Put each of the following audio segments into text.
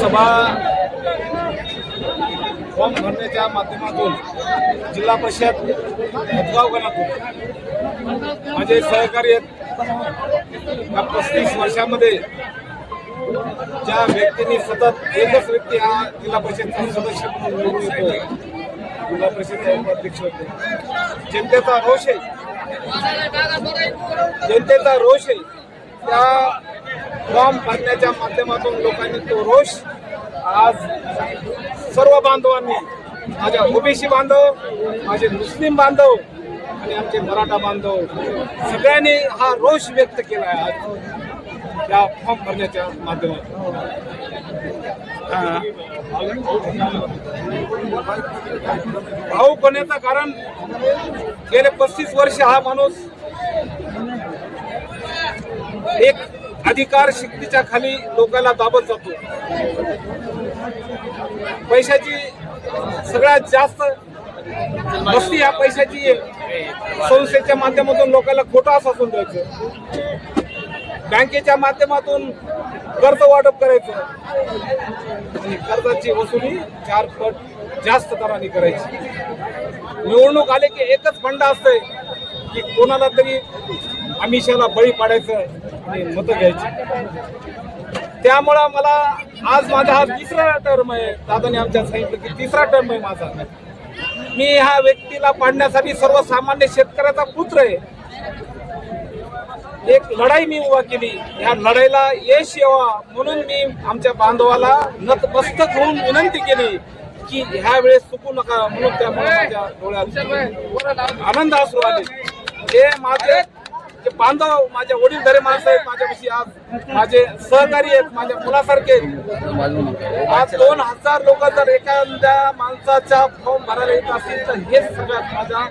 सभा फॉर्म भरण्याच्या माध्यमातून जिल्हा परिषद मुदगाव गणातून माझे सहकार्य आहेत. या पस्तीस वर्षामध्ये ज्या व्यक्तींनी सतत एकच व्यक्ती हा जिल्हा परिषदचा सदस्य म्हणून निवडून येतो जिल्हा परिषदचे उपाध्यक्ष होते. जनतेचा रोष आहे. जनतेचा रोष आहे. त्या फॉर्म भरण्याच्या माध्यमातून लोकांनी तो रोष आज सर्व बांधवांनी माझ्या ओबीसी बांधव माझे मुस्लिम बांधव आणि आमचे मराठा बांधव सगळ्यांनी हा रोष व्यक्त केला आहे आज त्या फॉर्म भरण्याच्या माध्यमातून. भाऊ होण्याचं कारण? गेले पस्तीस वर्ष हा माणूस एक अधिकार शक्तीच्या खाली लोकांना दाबत जातो. पैशाची सगळ्यात जास्त मस्ती ह्या पैशाची संस्थेच्या माध्यमातून लोकांना खोटा असून द्यायचं. बँकेच्या माध्यमातून कर्ज वाटप करायचं. आणि कर्जाची वसुली चार पट जास्त दराने करायची. निवडणूक आले की एकच फंड असतंय की कोणाला तरी आमिषाला बळी पाडायचं मतं घ्यायची. त्यामुळं मला आज माझा हा तिसरा टर्म आहे. दादाने आमच्या सांगितलं की तिसरा टर्म आहे माझा. मी ह्या व्यक्तीला पाडण्यासाठी सर्वसामान्य शेतकऱ्याचा पुत्र आहे. एक लढाई मी उभा केली. या लढाईला यश यावा म्हणून मी आमच्या बांधवाला नतमस्तक होऊन विनंती केली की ह्या वेळेस चुकू नका म्हणून त्यामुळे माझ्या डोळ्यात आनंद असू आले. हे माझे जे बांधव माझ्या वडीलधारे माणसं आहेत माझ्याविषयी आज माझे सहकारी आहेत माझ्या मुलासारखे आहेत. आज दोन हजार लोक जर एखाद्या माणसाच्या फॉर्म भरायला येत असतील तर हेच सगळ्यात माझा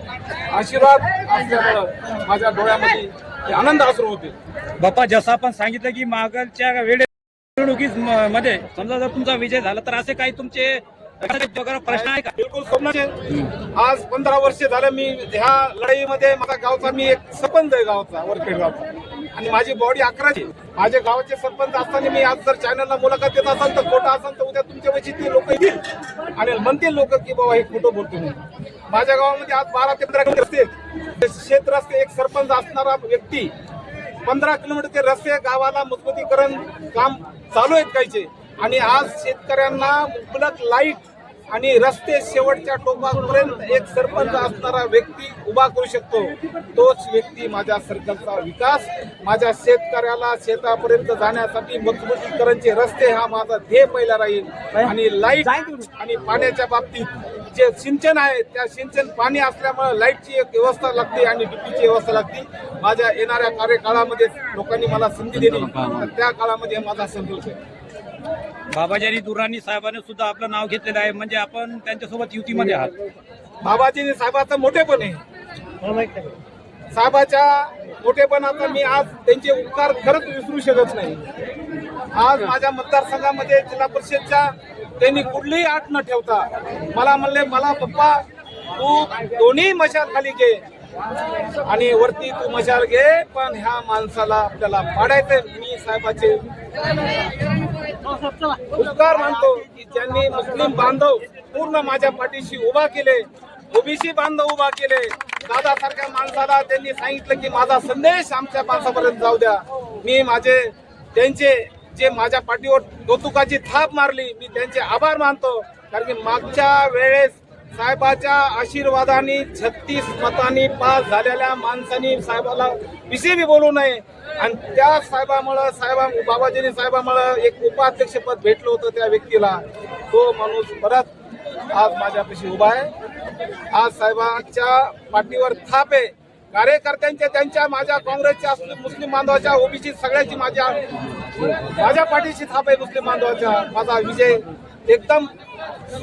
आशीर्वाद असल्यामुळं माझ्या डोळ्यामध्ये आनंद अश्रू होते बाप्पा जसं आपण सांगितलं की मागच्या वेळेस निवडणुकीमध्ये म- मध्ये समजा जर तुमचा विजय झाला तर असे काही तुमचे प्रश्न आहे का? बिलकुल स्वप्नाचे आज पंधरा वर्ष झालं मी ह्या लढाईमध्ये माझा गावचा मी एक सरपंच आहे गावचा वरखेड गावचा. आणि माझी बॉडी अकराची. माझ्या गावाचे सरपंच असताना मी आज जर चॅनलला मुलाखत देत असाल तर खोटं असाल तर उद्या तुमच्या पैसे ती लोक येतील. आणि म्हणतील लोक की बाबा हे खोटं बोलतो म्हणून. माझ्या गावामध्ये आज बारा ते पंधरा किलोमीटर रस्ते शेत रस्ते एक सरपंच असणारा व्यक्ती पंधरा किलोमीटरचे रस्ते गावाला मजबूतीकरण काम चालू आहेत काहीचे. आणि आज शेतकऱ्यांना मुबलक लाइट आणि रस्ते शेवटच्या टोकापर्यंत एक सरपंच असणारा व्यक्ती उभा करू शकतो. तोच व्यक्ती माझ्या सर्कलचा विकास माझ्या शेतकऱ्याला शेतापर्यंत जाण्यासाठी मजबूतीकरणचे रस्ते हा माझा ध्येय पहिला राहील. आणि लाइट आणि पाण्याच्या बाबतीत जे सिंचन आहे त्या सिंचन पाणी असल्यामुळे लाईटची एक व्यवस्था लागते आणि डीपीची व्यवस्था लागते. माझ्या येणाऱ्या कार्यकाळामध्ये लोकांनी मला संधी दिली. त्या काळामध्ये माझा संतोष आहे बाबाजारी दुराणी साहेबांनी सुद्धा आपलं नाव घेतलेलं आहे. म्हणजे आपण त्यांच्यासोबत युतीमध्ये आहात. बाबाजी साहेबाचं मोठेपण आहे. साहेबाच्या मोठेपणाचा मी आज त्यांचे उपकार खरंच विसरू शकत नाही. आज माझ्या मतदारसंघामध्ये जिल्हा परिषदच्या त्यांनी कुठलीही आठ न ठेवता मला म्हणले मला पप्पा तू दोन्ही मशाल खाली घे आणि वरती तू मशाल घे पण ह्या माणसाला आपल्याला पाडायचंय. मी साहेबाचे उपकार मानतो की ज्यांनी मुस्लिम बांधव पूर्ण माझ्या पाठीशी उभा केले ओबीसी बांधव उभा केले दादासारख्या माणसाला त्यांनी सांगितलं की माझा संदेश आमच्या माणसापर्यंत जाऊ द्या. मी माझे त्यांचे जे माझ्या पाठीवर कौतुकाची थाप मारली मी त्यांचे आभार मानतो. कारण की मागच्या वेळेस साहेबाच्या आशीर्वादाने छत्तीस मतांनी पास झालेल्या माणसांनी साहेबाला विषय बी बोलू नये. आणि त्या साहेबामुळं साहेबा बाबाजीनी साहेबामुळं एक उपाध्यक्षपद भेटलं होतं त्या व्यक्तीला. तो माणूस परत आज माझ्यापाशी उभा आहे. आज साहेबांच्या पाठीवर थाप आहे. कार्यकर्त्यांच्या त्यांच्या माझ्या काँग्रेसच्या मुस्लिम बांधवाच्या ओबीसी सगळ्याची माझ्या माझ्या पाठीशी थाप आहे मुस्लिम बांधवाच्या. माझा विजय एकदम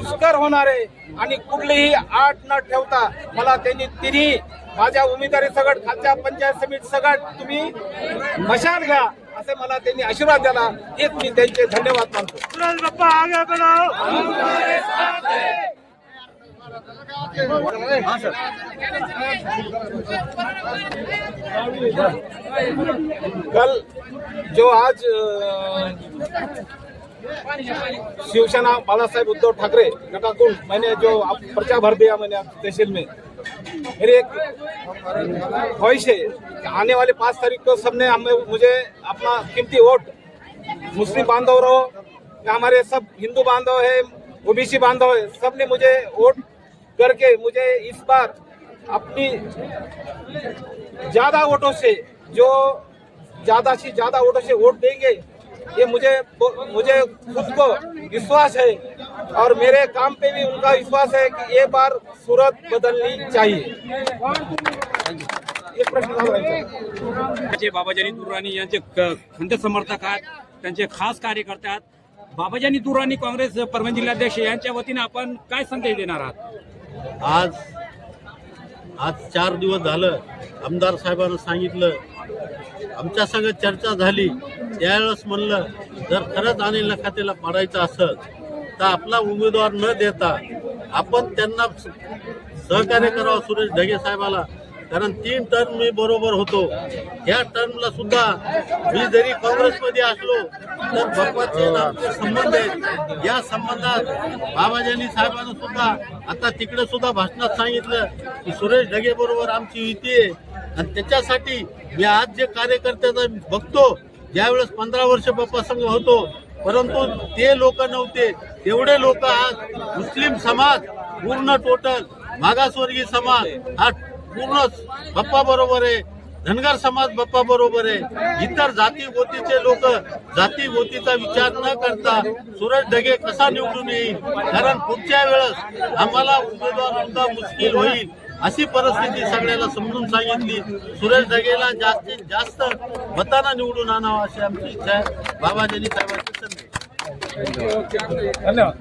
सुकर होणार आहे आणि कुठलीही आठ न ठेवता मला त्यांनी तिन्ही माझ्या उमेदवारी सगट खालच्या पंचायत समिती सगट तुम्ही मशाल घ्या असे मला त्यांनी आशीर्वाद दिला. हेच मी त्यांचे धन्यवाद मानतो. कल जो आज अ, बाला साहेब उद्धव ठाकरे गटातून मैंने जो आप पर्चा भर दिया मैंने तहसील में मेरी एक ख्वाहिश है आने वाले पाँच तारीख को सबने हमें मुझे अपना कीमती वोट मुस्लिम बांधव रहो हमारे सब हिंदू बांधव है ओबीसी बांधव है सबने मुझे वोट करके मुझे इस बार अपनी ज़्यादा वोटों से जो ज़्यादा से ज़्यादा वोटों से वोट देंगे ये मुझे मुझे खुद को विश्वास है और मेरे काम पे भी उनका विश्वास है कि ये बार सूरत बदलनी चाहिए। ये प्रश्न बाबाजानी दुर्राणी यांचे क- खंत समर्थक आहेत त्यांचे खास कार्यकर्ते आहेत बाबाजानी दुर्राणी काँग्रेस परभणी जिल्हाध्यक्ष यांच्या वतीने आपण काय संदेश देणार आहात? आज आज चार दिवस झालं आमदार साहेबांना सांगितलं आमच्या संग चर्चा झाली. त्यावेळेस म्हणलं जर खरंच अनिल खात्याला पाडायचं असेल तर आपला उमेदवार न देता आपण त्यांना सहकार्य करावं सुरेश ढगे साहेबाला. कारण तीन टर्म मी बरोबर होतो. या टर्मला सुद्धा मी जरी काँग्रेसमध्ये असलो तर बाप्पाचे आणि आमचे संबंध आहेत. या संबंधात बाबाजानी साहेबांना सुद्धा आता तिकडे सुद्धा भाषणात सांगितलं की सुरेश ढगे बरोबर आमची युती आहे. आणि त्याच्यासाठी मी आज जे कार्यकर्त्याचा बघतो ज्यावेळेस पंधरा वर्ष बाप्पा संघ होतो परंतु ते लोक नव्हते. तेवढे लोक आज मुस्लिम समाज पूर्ण टोटल मागासवर्गीय समाज हा पूर्ण बाप्पा बरोबर आहे. धनगर समाज बाप्पा बरोबर आहे. इतर जाती गोतीचे लोक जाती गोतीचा विचार न करता सुरज ढगे कसा निवडून येईल? कारण पुढच्या वेळेस आम्हाला उमेदवार सुद्धा मुश्किल होईल अशी परिस्थिती सगळ्याला समजून सांगितली. सुरेश ढगेला जास्तीत जास्त मतांना निवडून आणावं अशी आमची इच्छा आहे. बाबाजानी साहेबांची संधी धन्यवाद.